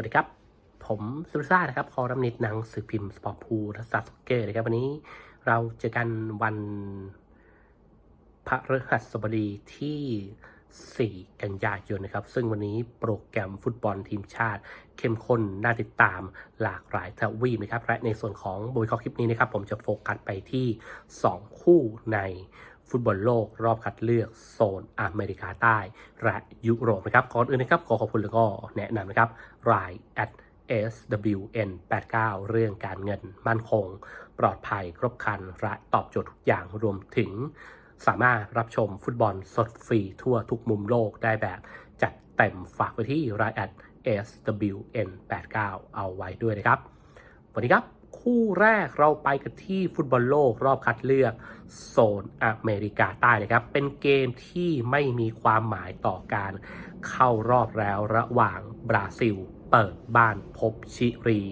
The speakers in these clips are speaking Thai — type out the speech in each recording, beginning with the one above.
วัสดีครับ ผมสุรซ่านะครับ คอรัมนิดหนังสือพิมพ์สปอร์ตพูรัสสกเกอร์นะครับ วันนี้เราเจอกันวันพระฤหัสบดีที่ 4 กันยายนนะครับ ซึ่งวันนี้โปรแกรมฟุตบอลทีมชาติ เข้มข้นน่าติดตามหลากหลายทวีปนะครับ และในส่วนของบอยคอคลิปนี้นะครับ ผมจะโฟกัสไปที่ 2 คู่ใน ฟุตบอลโลกรอบคัดเลือกโซนอเมริกาใต้ และยุโรปนะครับก่อนอื่นนะครับขอขอบคุณแล้วก็แนะนำนะครับราย at SWN 89 เรื่องการเงินมั่นคง ปลอดภัยครบครันและตอบโจทย์ทุกอย่างรวมถึง สามารถรับชมฟุตบอลสดฟรีทั่วทุกมุมโลกได้แบบ จัดเต็มฝากไปที่ราย at SWN 89 เอาไว้ด้วยนะครับ สวันนี้ครับ คู่แรกเราไปกันที่ฟุตบอลโลกรอบคัดเลือกโซนอเมริกาใต้เลยครับ เป็นเกมที่ไม่มีความหมายต่อการเข้ารอบแล้วระหว่างบราซิล เปิดบ้านพบชิรี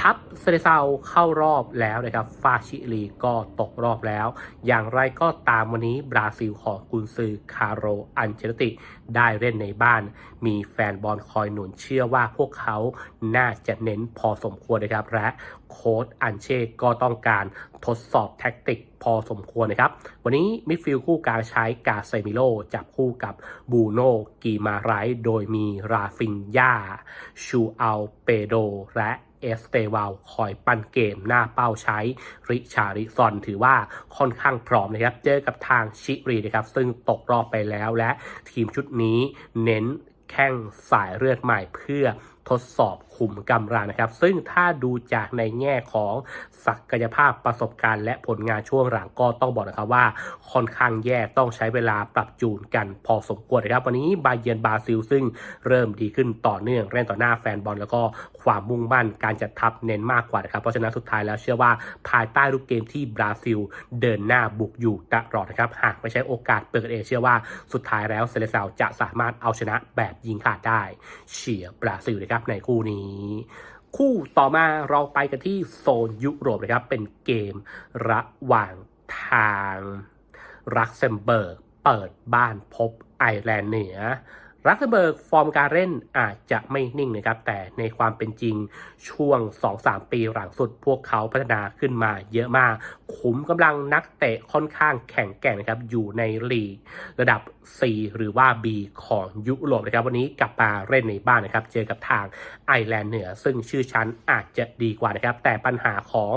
ทัพเซเนซาเข้ารอบแล้วนะครับ ฟาชิลีก็ตกรอบแล้ว อย่างไรก็ตามวันนี้บราซิลของกุนซือคาร์โรอันเชลติ ได้เล่นในบ้าน มีแฟนบอลคอยหนุนเชื่อว่าพวกเขาน่าจะเน้นพอสมควรนะครับ และโค้ดอันเช่ก็ต้องการทดสอบแท็กติก พอสมควรนะครับ วันนี้มิดฟิลด์คู่กลางใช้กาเซมิโลจับคู่กับบูโนกีมาไรโดยมีราฟินยาชูอัลเปโด และเอสเตวาลคอยปั้นเกมหน้าเป้าใช้ริชาริซอนถือว่าค่อนข้างพร้อมนะครับ เจอกับทางชิรีนะครับ ซึ่งตกรอบไปแล้วและทีมชุดนี้เน้นแข้งสายเลือดใหม่เพื่อ ทดสอบขุมกำลังนะครับ ซึ่งถ้าดูจากในแง่ของศักยภาพประสบการณ์ และผลงานช่วงหลังก็ต้องบอกนะครับว่าค่อนข้างแย่ต้องใช้เวลาปรับจูนกันพอสมควรนะครับ วันนี้บาเยนบราซิล ซึ่งเริ่มดีขึ้นต่อเนื่องเล่นต่อหน้าแฟนบอลแล้วก็ความมุ่งมั่นการจัดทัพเน้นมากกว่านะครับเพราะฉะนั้นสุดท้ายแล้วเชื่อว่าภายใต้รูปเกมที่บราซิล เดินหน้าบุกอยู่ตลอดนะครับหากไม่ใช่โอกาสเปิดเอเชื่อว่าสุดท้ายแล้วเซเลซาวจะสามารถเอาชนะแบบยิงขาดได้เฉียบราซิลนะครับในคู่นี้ คู่ต่อมาเราไปกันที่โซนยุโรปนะครับ เป็นเกมระหว่างทางรักเซมเบิร์กเปิดบ้านพบไอร์แลนด์เหนือ รักเซมเบิร์กฟอร์มการเล่นอาจจะไม่นิ่งนะครับ แต่ในความเป็นจริงช่วง 2-3 ปีหลังสุดพวกเขาพัฒนาขึ้นมาเยอะมาก ขุมกำลังนักเตะค่อนข้างแข็งแกร่งนะครับ อยู่ในลีกระดับ C หรือว่า B ของยุโรปนะครับ วันนี้กลับมาเล่นในบ้านนะครับ เจอกับทางไอร์แลนด์เหนือ ซึ่งชื่อชั้นอาจจะดีกว่านะครับ แต่ปัญหาของ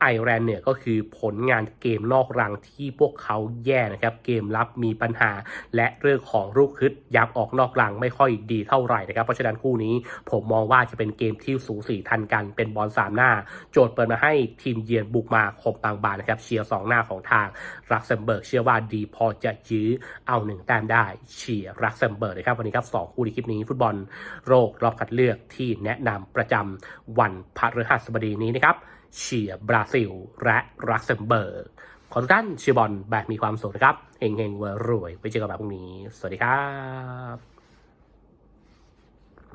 ไอแลนด์เหนือก็คือผลงานเกมนอกรังที่พวกเขาแย่นะครับ เกมรับมีปัญหา และเรื่องของลูกคึดยับออกนอกรังไม่ค่อยดีเท่าไหร่นะครับ เพราะฉะนั้นคู่นี้ผมมองว่าจะเป็นเกมที่สูสีทันกันเป็นบอลสามหน้า โจทย์เปิดมาให้ทีมเยือนบุกมาคมบางบานนะครับเชียร์สองหน้าของทางรักเซมเบิร์กเชื่อว่าดีพอจะยื้อเอาหนึ่งแต้มได้เชียร์รักเซมเบิร์กนะครับวันนี้ครับสองคู่ในคลิปนี้ฟุตบอลโลกรอบคัดเลือกที่แนะนำประจำวันพฤหัสบดีนี้นะครับ เชียร์บราซิล และรักเซมเบิร์ก ขอทุกท่านเชียร์บอลแบบมีความสุขนะครับ เฮงเฮงๆรวย ไปเจอกันแบบพรุ่งนี้ สวัสดีครับ